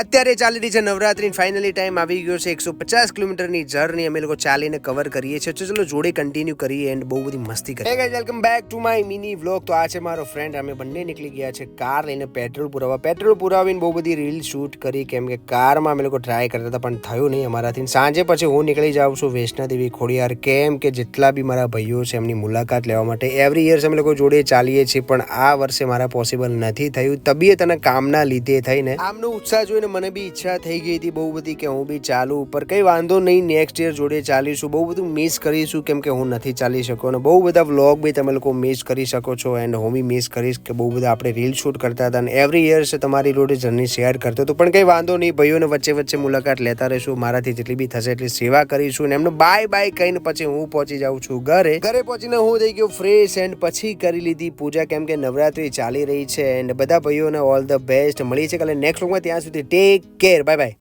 અત્યારે ચાલી રહી છે નવરાત્રી ફાઇનલી ટાઈમ આવી ગયો છે એકસો પચાસ કિલોમીટરની જર્ની અમે લોકો ચાલીને કવર કરીએ છીએ. તો ચલો જોડે કન્ટિન્યુ કરીએ એન્ડ બહુ બધી મસ્તી કરીએ. Guys welcome back to my mini vlog તો આ છે મારો ફ્રેન્ડ અમે બંને નીકળી ગયા છે કાર લઈને પેટ્રોલ પુરાવવા પેટ્રોલ પુરાવીને બહુ બધી રીલ શૂટ કરી. કેમ કે કારમાં અમે લોકો ટ્રાય કરતા હતા પણ થયું નહીં અમારાથી. સાંજે પછી હું નીકળી જાઉં છું વૈષ્ણોદેવી ખોડિયાર. કેમ કે જેટલા બી મારા ભાઈઓ છે એમની મુલાકાત લેવા માટે એવરી યર્સ અમે લોકો જોડે ચાલીએ છીએ. પણ આ વર્ષે મારા પોસિબલ નથી થયું. તબિયત અને કામના લીધે થઈને આમનો ઉત્સાહ જોઈને મને બી ઈચ્છા થઈ ગઈ હતી બહુ બધી કે હું બી ચાલું પર કંઈ વાંધો નહીં નેક્સ્ટ યર જોડે ચાલીશું. બહુ બધું મિસ કરીશું, કેમ કે હું નથી ચાલી શકો. અને બહુ બધા વ્લોગ બી તમે લોકો મિસ કરી શકો છો એન્ડ હું બી મિસ કરીશ કે બહુ બધા આપણે રીલ શૂટ કરતા હતા. અને એવરી યર્સ તમારી જોડે જર્ની શેર કરતો હતો. પણ કંઈ વાંધો નહીં, ભાઈઓને વચ્ચે વચ્ચે મુલાકાત લેતા રહીશું. મારાથી જેટલી બી થશે એટલી સેવા કરીશું. અને એમનો બાય બાય કહીને પછી હું પહોંચી જાઉં છું ઘરે. ઘરે પહોંચીને હું થઈ ગયો ફ્રેશ એન્ડ પછી કરી લીધી પૂજા, કેમ કે નવરાત્રી ચાલી રહી છે. એન્ડ બધા ભાઈઓને ઓલ ધ બેસ્ટ મળી છે કાલે નેક્સ્ટ વોકમાં ત્યાં સુધી ટેક કેર બાય બાય